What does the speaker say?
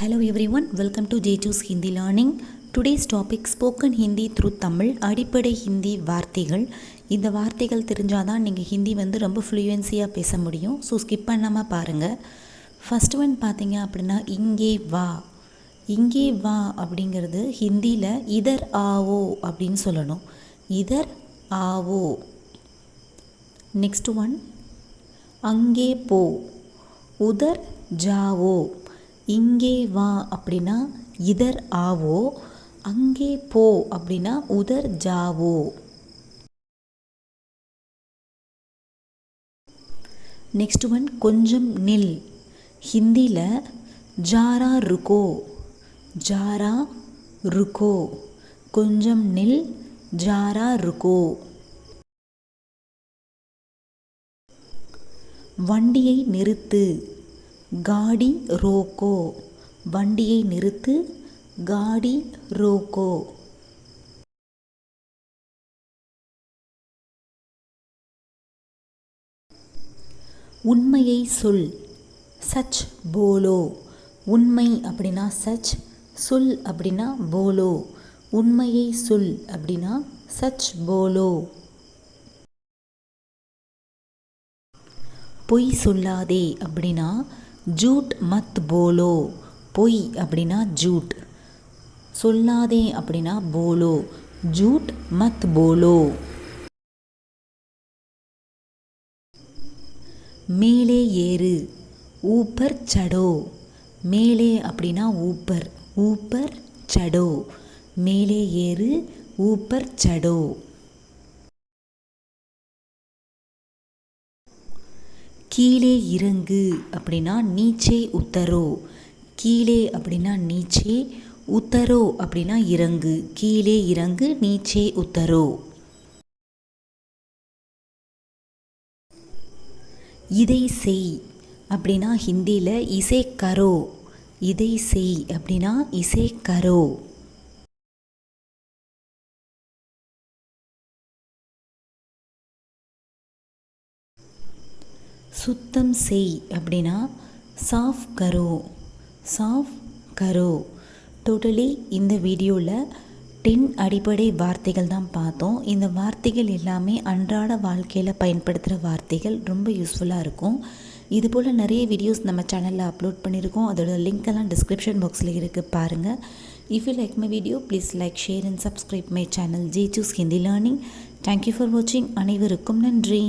Hello everyone, welcome to J2's Hindi Learning. Today's topic spoken Hindi through Tamil அடிப்படை ஹிந்தி வார்த்தைகள். இந்த வார்த்தைகள் தெரிஞ்சால் தான் நீங்கள் ஹிந்தி வந்து ரொம்ப ஃப்ளூயன்சியாக பேச முடியும். ஸோ ஸ்கிப் பண்ணாமல் பாருங்கள் ஃபஸ்ட் ஒன் பார்த்தீங்க அப்படின்னா இங்கே வா. இங்கே வா அப்படிங்கிறது ஹிந்தியில் இதர் ஆவோ அப்படின்னு சொல்லணும். இதர் ஆவோ நெக்ஸ்ட் ஒன் அங்கே போ. உதர் ஜாவோ இங்கே வா அப்படின்னா இதர் ஆவோ? அங்கே போ அப்படின்னா உதர் ஜாவோ? நெக்ஸ்ட் ஒன் கொஞ்சம் நில். ஹிந்தியில் ஜாரா ருக்கோ ஜாரா ருக்கோ கொஞ்சம் நில். ஜாரா ருக்கோ வண்டியை நிறுத்து. காடி ரோக்கோ. வண்டியை நிறுத்து காடி ரோக்கோ. உண்மையை சொல் சச் போலோ. உண்மை அப்படின்னா சச் சொல் அப்படின்னா போலோ. உண்மையை சொல் அப்படின்னா சச் போலோ. பொய் சொல்லாதே அப்படின்னா ஜூட் மத் போலோ. பொய் அப்படின்னா ஜூட். சொல்லாதே அப்படின்னா போலோ. ஜூட் மத் போலோ. மேலே ஏறு. ஊப்பர் சடோ. மேலே அப்படின்னா ஊப்பர். ஊப்பர் சடோ. மேலே ஏறு. ஊப்பர் சடோ. கீழே இறங்கு அப்படின்னா நீச்சே உத்தரோ. கீழே அப்படின்னா நீச்சே உத்தரோ அப்படின்னா இறங்கு. கீழே இறங்கு நீச்சே உத்தரோ. இதை செய் அப்படின்னா ஹிந்தியில் இசை கரோ இதை செய் அப்படின்னா இசை கரோ சுத்தம் செய் அப்படின்னா சாஃப் கரோ சாஃப் கரோ. டோட்டலி இந்த வீடியோவில் டென் அடிப்படை வார்த்தைகள் தான் பார்த்தோம். இந்த வார்த்தைகள் எல்லாமே அன்றாட வாழ்க்கையில் பயன்படுத்துகிற வார்த்தைகள் ரொம்ப யூஸ்ஃபுல்லாக இருக்கும். இது போல் நிறைய வீடியோஸ் நம்ம சேனலில் அப்லோட் பண்ணியிருக்கோம். அதோட லிங்க் எல்லாம் டிஸ்கிரிப்ஷன் பாக்ஸில் இருக்குது பாருங்கள் if you like my video please like share and subscribe my channel J2's Hindi learning thank you for வாட்சிங் அனைவருக்கும் நன்றி.